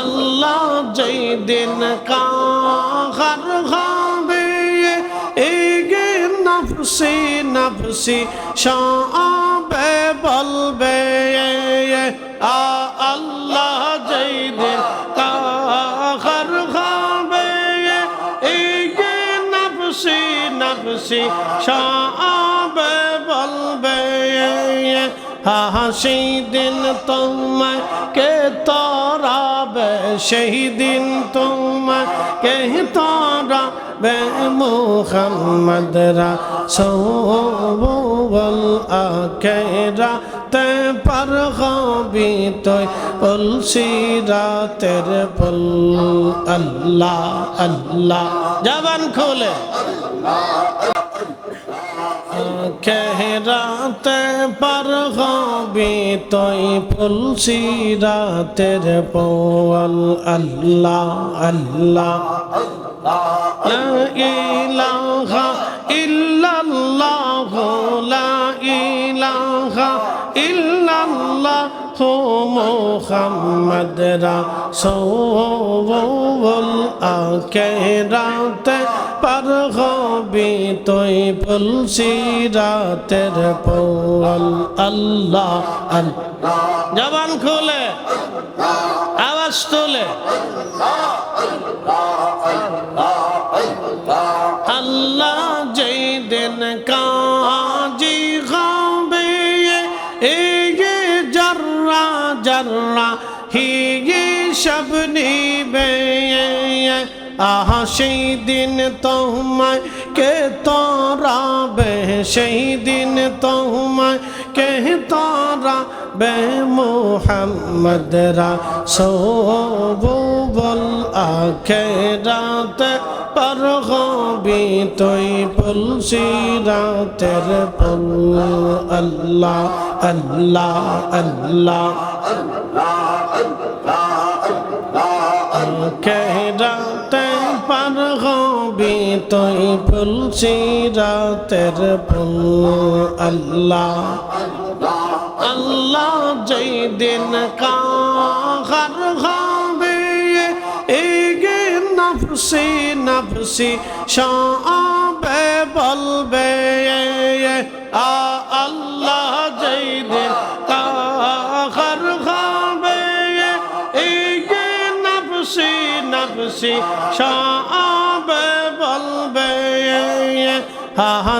আল্লাহ যেই দিন কাহার হবে, এগে নফসি নফসি সবে বলবে, আ আল্লাহ যেই দিন কাহার হবে, এগে নফসি নফসি বলবে সেই দিন তোমাকে তরাবে, সেই দিন তোমাকে তরাবে মোহাম্মদরা সৌবল আকেরা তে পর হবি তৈ তুলসি রাতের পুল আল্লাহ আল্লাহ। জবান খোলে। আল্লাহ কেহরাতে পার হবি তুই ফুলসি রাতের পল আল্লাহ আল্লাহ ইলাহা ইল্লাল্লাহ লা ইলাহা ইল্লাল্লাহ মোহাম্মদ রাসূল আখেরাতে হবি তুই ফুলসি রাতের পল আল্লাহ জবান খুলে, আওয়াজ তোলে। আল্লাহ যেই দিন কাজি হবে এগে জর্রা জর্রা হিগে সব নিবে। আহা, সেই দিন তোমায় কে তোরাবে সেই দিন তোমায় কে তোরাবে মোহাম্মদ রাসূল আখেরাতে পার হবি তুই পুলসি রাতের পুল আল্লাহ আল্লাহ আল্লাহ আখেরাতে তুই পুলসি রাতের পুল আল্লাহ। আল্লাহ যেই দিন কাহার হবে, এগে নফসি নফসি সবে বলবে, আ আল্লাহ যেই দিন কাহার হবে, এগে নফসি নফসি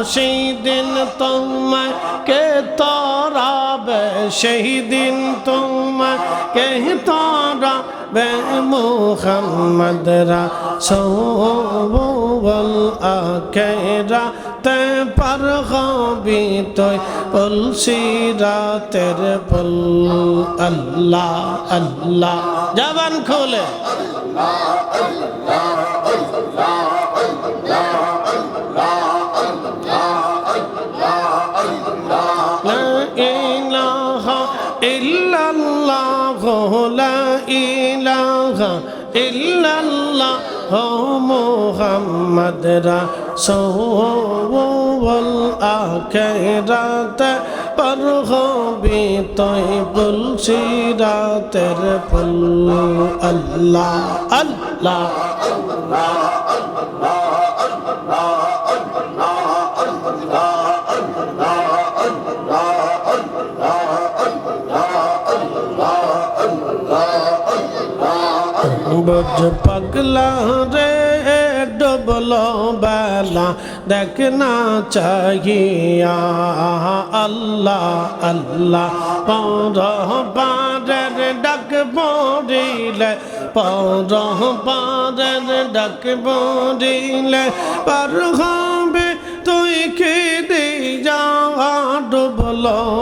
সেই দিন তোমাকে তরাবে, সেই দিন তোমাকে তরাবে মোহাম্মদরা সৌবল আখেরা তে পার হবি তৈ তুলসি রাতের পল আল্লাহ আল্লাহ। জবান খোলে। আল্লাহ আল্লাহ। ইলাহা ইল্লাল্লাহ মুহাম্মদ রাসূল আখিরাত পর হবি তৈ পুল সিরাতের পুল আল্লাহ আল্লাহ আল্লাহ। বুঝ পাগলা রে, ডবলো বেলা। দেখনা চাহিয়া আল্লাহ আল্লাহ। পর পারের ডাক পড়িলে পর পারের ডাক পড়িলে। পার হবে তুই খেদে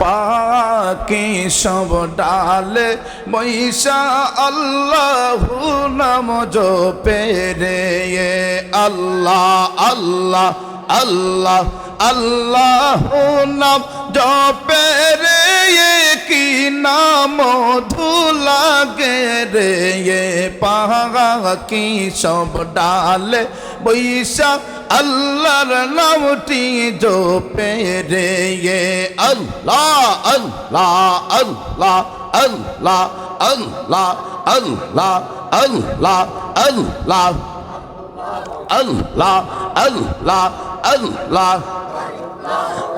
পাকে সব ডালে বৈশা আল্লাহ নাম জপে রে আল্লাহ আল্লাহ আল্লাহ আল্লাহ নাম জপে রে কি নাম ধুলাগে রে পাকি সব ডালে বৈশা আল্লাহর নামটি জপে রে আল্লাহ আল্লাহ আল্লাহ আল্লাহ আল্লাহ আল্লাহ আল্লাহ আল্লাহ আল্লাহ আল্লাহ আল্লাহ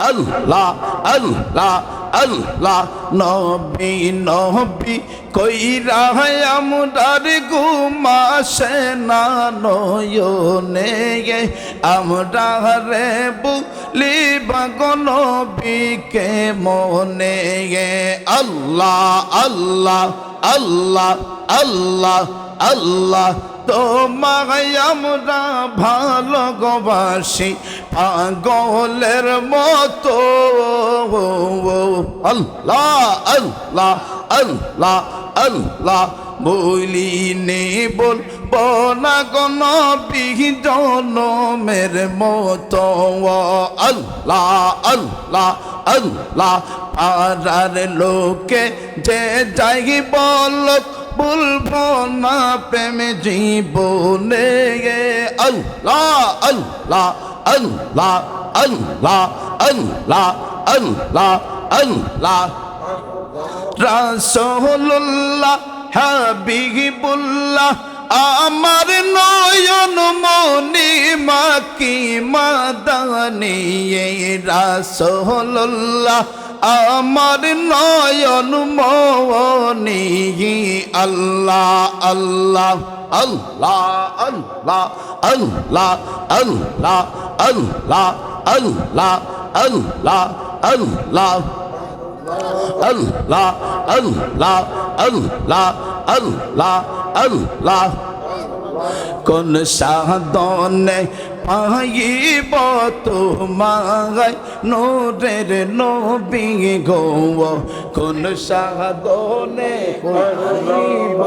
আল্লাহ আল্লাহ আল্লাহ নবী নবী, কইরা আমরার ঘুমাসে না নয়নে। আমরা রে বুলি বাগন বিকে মনে। আল্লাহ আল্লাহ আল্লাহ আল্লাহ আল্লাহ তোমায় আমরা ভালোবাসি পাগলের মতো। আল্লাহ আল্লাহ আল্লাহ আল্লাহ, বলি নে বল, বনা গণ জনমের মতো। আল্লাহ আল্লাহ আল্লাহ, পাড়ার লোকে যে যাই বলক বলব না প্রেম জীবনে। আল্লাহ আল্লাহ আল্লাহ আল্লাহ আল্লাহ আল্লাহ আল্লাহ। রাসূলুল্লাহ, হাবিবুল্লাহ, আমার নয়ন মনি মাকি মাদানি। রাসূলুল্লাহ আমার নয়ন মনি আল্লাহ আল্লাহ আল্লাহ আল্লাহ আল্লাহ আল্লাহ আল্লাহ আল্লাহ আল্লাহ আল্লাহ আল্লাহ আল্লাহ আল্লাহ আল্লাহ আল্লাহ কোন সাধনে পাইব তোমায়? নোরের নবী গো, কোন সাধনে পাইব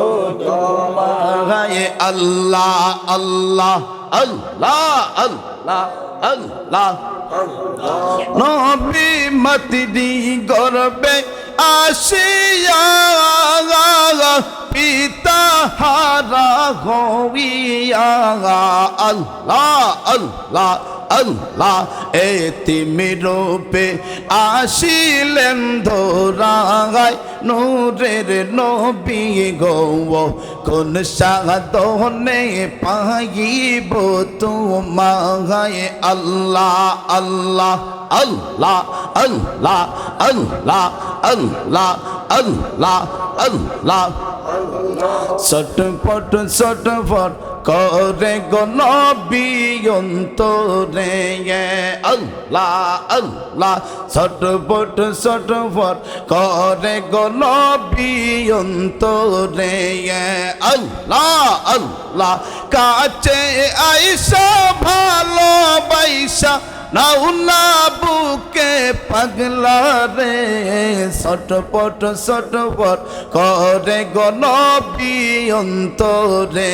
তোমায়? আল্লাহ আল্লাহ আল্লাহ আল্লাহ আল্লাহ। নবী মতিদি গর্বে আসিয়া হারা হইয়া আল্লাহ আল্লাহ আল্লাহ এ তিমি রূপে আসিলেন ধরাগায়, নূরের নবী গৌ কোন সাধনে পাইব তোমায়? আল্লাহ আল্লাহ আল্লাহ আল্লাহ আল্লাহ আল্লাহ আল্লাহ আল্লাহ চটপট চটপট করে গনবি অন্তরে আল্লাহ আল্লাহ চটপট চটপট করে গনবি অন্তরে আল্লাহ আল্লাহ, কাছে আইসা, ভালোবাইসা, নাও না বুকে পাগলা রে সটপট সটপট করে গনবি অন্তরে